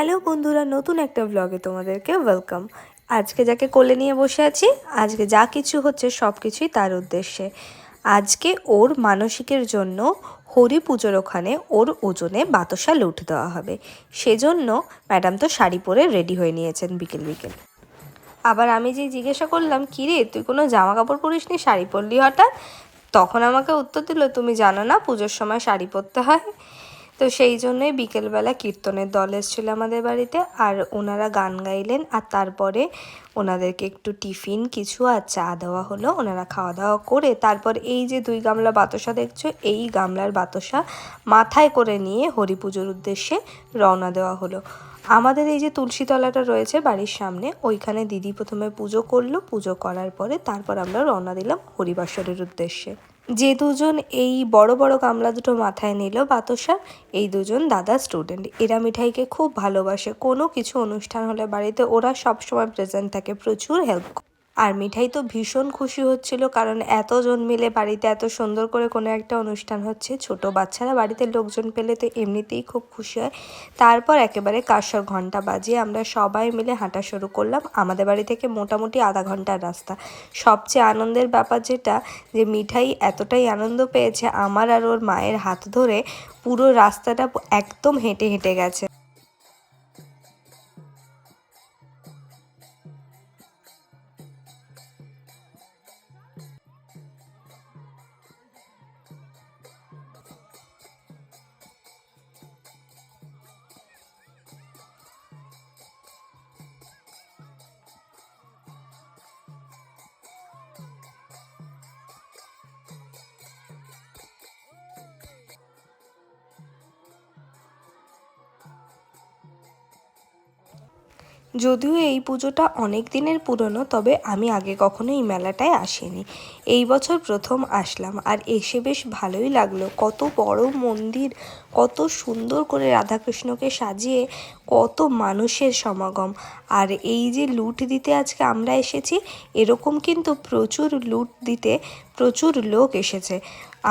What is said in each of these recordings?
Hello বন্ধুরা, নতুন একটা ব্লগে তোমাদেরকে ওয়েলকাম আজকে যাকে কোলে নিয়ে বসে আছি, আজকে যা কিছু হচ্ছে সব কিছুই তার উদ্দেশ্যে। আজকে ওর মানসিকের জন্য হরি পুজোর ওখানে ওর ওজনে বাতাসা লুট দেওয়া হবে। সেজন্য ম্যাডাম তো শাড়ি পরে রেডি হয়ে নিয়েছেন বিকেল বিকেল। আবার আমি যে জিজ্ঞাসা করলাম কী রে তুই কোনো জামা কাপড় পরিসনি শাড়ি পরলি হঠাৎ? তখন আমাকে উত্তর দিল, তুমি জানো না পুজোর সময় শাড়ি পরতে হয়? তো সেই জন্যই বিকেলবেলা কীর্তনের দল এসেছিল আমাদের বাড়িতে, আর ওনারা গান গাইলেন, আর তারপরে ওনাদেরকে একটু টিফিন, কিছু আর চা দেওয়া হলো। ওনারা খাওয়া দাওয়া করে তারপর এই যে দুই গামলা বাতাসা দেখছ, এই গামলার বাতাসা মাথায় করে নিয়ে হরি পুজোর উদ্দেশ্যে রওনা দেওয়া হলো। আমাদের এই যে তুলসী তলাটা রয়েছে বাড়ির সামনে, ওইখানে দিদি প্রথমে পুজো করল। পুজো করার পরে তারপর আমরা রওনা দিলাম হরিবাসরের উদ্দেশ্যে। যে দুজন এই বড় বড় গামলা দুটো মাথায় নিল বাতসা, এই দুজন দাদা স্টুডেন্ট এরা মিঠাইকে খুব ভালোবাসে। কোনো কিছু অনুষ্ঠান হলে বাড়িতে ওরা সবসময় প্রেজেন্ট থাকে, প্রচুর হেল্প আর মিঠাই তো ভীষণ খুশি হচ্ছিল কারণ এতজন মিলে বাড়িতে এত সুন্দর করে কোনো একটা অনুষ্ঠান হচ্ছে। ছোট বাচ্চারা বাড়িতে লোকজন পেলে তো এমনিতেই খুব খুশি হয়। তারপর একেবারে কাঁসর ঘণ্টা বাজিয়ে আমরা সবাই মিলে হাঁটা শুরু করলাম। আমাদের বাড়ি থেকে মোটামুটি আধা ঘণ্টার রাস্তা। সবচেয়ে আনন্দের ব্যাপার যেটা, যে মিঠাই এতটাই আনন্দ পেয়েছে, আমার আর ওর মায়ের হাত ধরে পুরো রাস্তাটা একদম হেঁটে হেঁটে গেছে। যদিও এই পুজোটা অনেক দিনের পুরনো, তবে আমি আগে কখনো এই মেলাটায় আসিনি। এই বছর প্রথম আসলাম, আর এসে বেশ ভালোই লাগল। কত বড় মন্দির, কত সুন্দর করে রাধাকৃষ্ণকে সাজিয়ে কত মানুষের সমাগম। আর এই যে লুট দিতে আজকে আমরা এসেছি, এরকম কিন্তু প্রচুর লুট দিতে প্রচুর লোক এসেছে।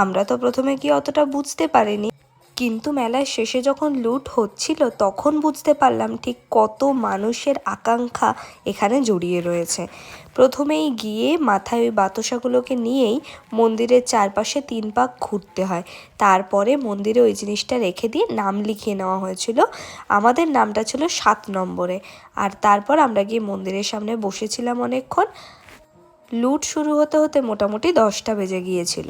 আমরা তো প্রথমে কি অতটা বুঝতে পারিনি। কিন্তু মেলার শেষে যখন লুট হচ্ছিল, তখন বুঝতে পারলাম ঠিক কত মানুষের আকাঙ্ক্ষা এখানে জড়িয়ে রয়েছে। প্রথমেই গিয়ে মাথায় ওই বাতাসাগুলোকে নিয়েই মন্দিরের চারপাশে তিন পাক ঘুরতে হয়। তারপরে মন্দিরে ওই জিনিসটা রেখে দিয়ে নাম লিখিয়ে নেওয়া হয়েছিল। আমাদের নামটা ছিল সাত নম্বরে। আর তারপর আমরা গিয়ে মন্দিরের সামনে বসেছিলাম অনেকক্ষণ। লুট শুরু হতে হতে মোটামুটি দশটা বেজে গিয়েছিল।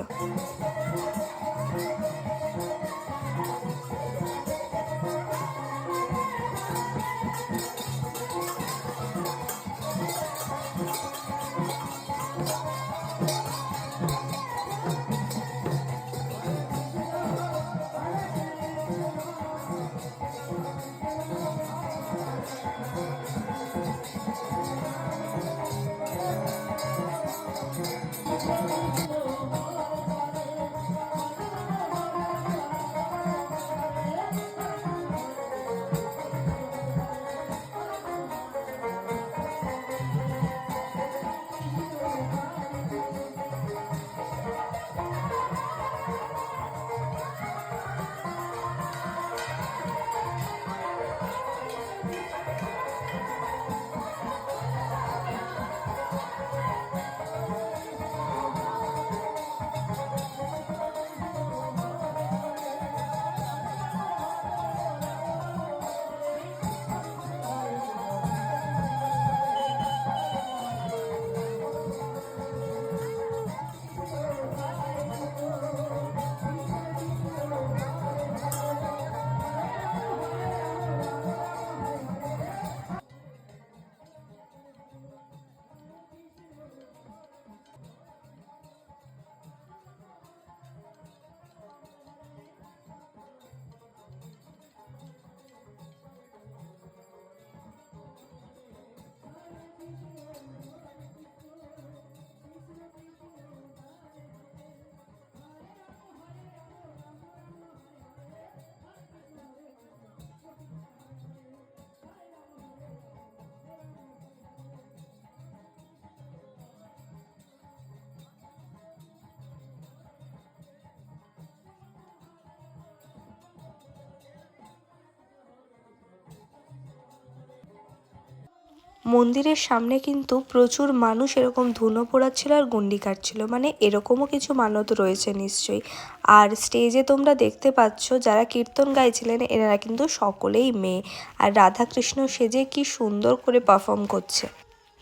মন্দিরের সামনে কিন্তু প্রচুর মানুষ এরকম ধুনো পোড়াচ্ছিল আর গুন্ডি কাটছিল। মানে এরকমও কিছু মানত রয়েছে নিশ্চয়ই। আর স্টেজে তোমরা দেখতে পাচ্ছ, যারা কীর্তন গাইছিলেন, এনারা কিন্তু সকলেই মেয়ে। আর রাধাকৃষ্ণ সেজে কি সুন্দর করে পারফর্ম করছে।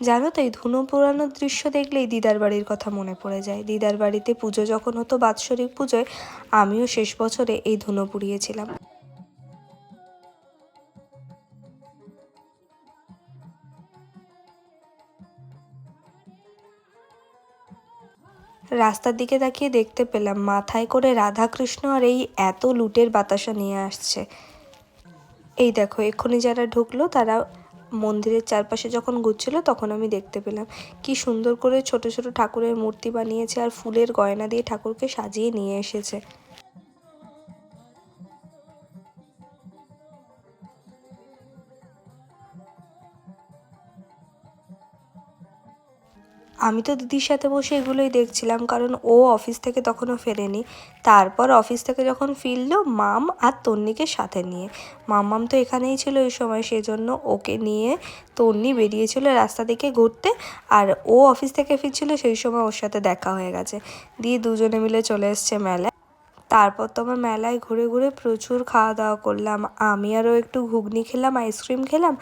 জানো তো, এই ধুনো পোড়ানোর দৃশ্য দেখলেই দিদার বাড়ির কথা মনে পড়ে যায়। দিদার বাড়িতে পুজো যখন হতো বাৎসরিক পুজোয়, আমিও শেষ বছরে এই ধুনো পুড়িয়েছিলাম। রাস্তার দিকে তাকিয়ে দেখতে পেলাম মাথায় করে রাধাকৃষ্ণ আর এই এত লুটের বাতাসা নিয়ে আসছে। এই দেখো, এক্ষুনি যারা ঢুকলো তারা মন্দিরের চারপাশে যখন ঘুরছিল তখন আমি দেখতে পেলাম। কি সুন্দর করে ছোট ছোট ঠাকুরের মূর্তি বানিয়েছে আর ফুলের গয়না দিয়ে ঠাকুরকে সাজিয়ে নিয়ে এসেছে। আমি তো দিদির সাথে বসে এগুলোই দেখছিলাম, কারণ ও অফিস থেকে তখনও ফেরেনি। তারপর অফিস থেকে যখন ফিরলো মাম আর তন্নিকে সাথে নিয়ে। মামাম তো এখানেই ছিল এই সময়, সেজন্য ওকে নিয়ে তন্নি বেরিয়েছিল রাস্তা দিকে ঘুরতে আর ও অফিস থেকে ফিরছিল সেই সময় ওর সাথে দেখা হয়ে গেছে। দিয়ে দুজনে মিলে চলে এসছে মেলায়। তারপর তো আমার মেলায় ঘুরে ঘুরে প্রচুর খাওয়া দাওয়া করলাম। আমি আরও একটু ঘুগনি খেলাম, আইসক্রিম খেলাম,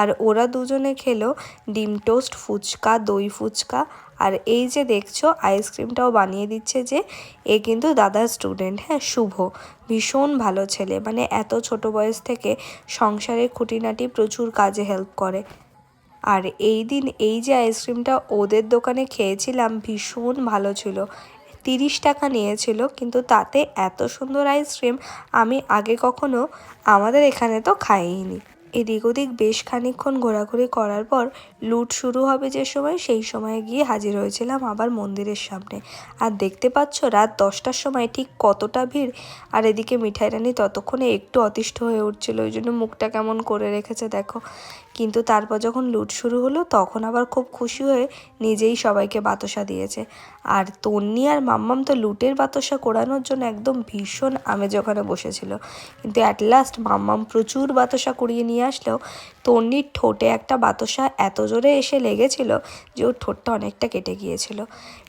আর ওরা দুজনে খেলো ডিম টোস্ট, ফুচকা, দই ফুচকা। আর এই যে দেখছ, আইসক্রিমটাও বানিয়ে দিচ্ছে যে, এ কিন্তু দাদার স্টুডেন্ট হ্যাঁ শুভ। ভীষণ ভালো ছেলে মানে এত ছোট বয়স থেকে সংসারের খুঁটিনাটি প্রচুর কাজে হেল্প করে। আর এই দিন এই যে আইসক্রিমটা ওদের দোকানে খেয়েছিলাম, ভীষণ ভালো ছিল। তিরিশ টাকা নিয়েছিল, কিন্তু তাতে এত সুন্দর আইসক্রিম আমি আগে কখনো আমাদের এখানে তো খাইনি। এদিক ওদিক বেশ খানিক্ষণ ঘোরাঘুরি করার পর লুট শুরু হবে যে সময়, সেই সময় গিয়ে হাজির হয়েছিলাম আবার মন্দিরের সামনে। আর দেখতে পাচ্ছ রাত দশটার সময় ঠিক কতটা ভিড়। আর এদিকে মিঠাই রানী ততক্ষণে একটু অতিষ্ঠ হয়ে উঠছিল, ওই জন্য মুখটা কেমন করে রেখেছে দেখো। কিন্তু তারপর যখন লুট শুরু হলো, তখন আবার খুব খুশি হয়ে নিজেই সবাইকে বাতাসা দিয়েছে। আর তন্নি আর মাম্মাম তো লুটের বাতাসা কোড়ানোর জন্য একদম ভীষণ আমেজ ওখানে বসেছিল। কিন্তু অ্যাট লাস্ট মাম্মাম প্রচুর বাতাসা কুড়িয়ে নিয়ে আসলেও, তন্নির ঠোঁটে একটা বাতাসা এত জোরে এসে লেগেছিল যে ওর ঠোঁটটা অনেকটা কেটে গিয়েছিল।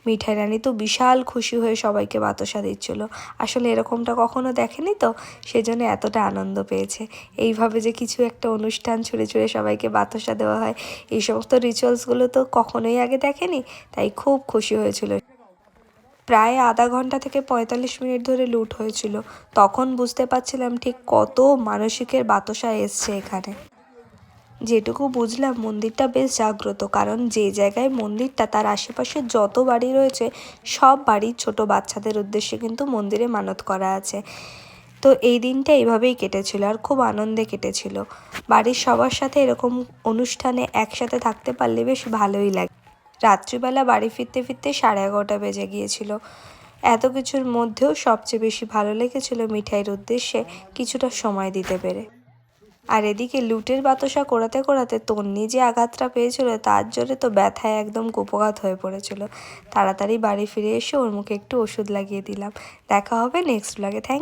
মিঠাই রানী তো বিশাল খুশি হয়ে সবাইকে বাতাসা দিচ্ছিল। আসলে এরকমটা কখনো দেখেনি তো? সেজন্য এতটা আনন্দ পেয়েছে। এইভাবে যে কিছু একটা অনুষ্ঠান ছুড়ে ছুঁড়ে ছুঁড়ে সবাইকে বাতাসা দেওয়া হয়। এই সমস্ত রিচুয়ালসগুলো তো কখনোই আগে দেখেনি, তাই খুব খুশি হয়েছিল। প্রায় আধা ঘণ্টা থেকে পঁয়তাল্লিশ মিনিট ধরে লুট হয়েছিল। তখন বুঝতে পারছিলাম ঠিক কত মানসিকের বাতাসা এসছে এখানে। যেটুকু বুঝলাম, মন্দিরটা বেশ জাগ্রত, কারণ যে জায়গায় মন্দিরটা, তার আশেপাশে যত বাড়ি রয়েছে, সব বাড়ির ছোট বাচ্চাদের উদ্দেশ্যে কিন্তু মন্দিরে মানত করা আছে। তো এই দিনটা এইভাবেই কেটেছিল আর খুব আনন্দে কেটেছিল। বাড়ির সবার সাথে এরকম অনুষ্ঠানে একসাথে থাকতে পারলে বেশ ভালোই লাগে। রাত্রিবেলা বাড়ি ফিরতে ফিরতে সাড়ে এগারোটা বেজে গিয়েছিল। এত কিছুর মধ্যেও সবচেয়ে বেশি ভালো লেগেছিল মিঠাইয়ের উদ্দেশ্যে কিছুটা সময় দিতে পেরে। আর এদিকে লুটের বাতাসা করাতে করাতে তন্নি যে আঘাতটা পেয়েছিল তার জোরে তো ব্যথায় একদম কুপঘাত হয়ে পড়েছিল। তাড়াতাড়ি বাড়ি ফিরে এসে ওর মুখে একটু ওষুধ লাগিয়ে দিলাম। দেখা হবে নেক্সট ব্লগে থ্যাংক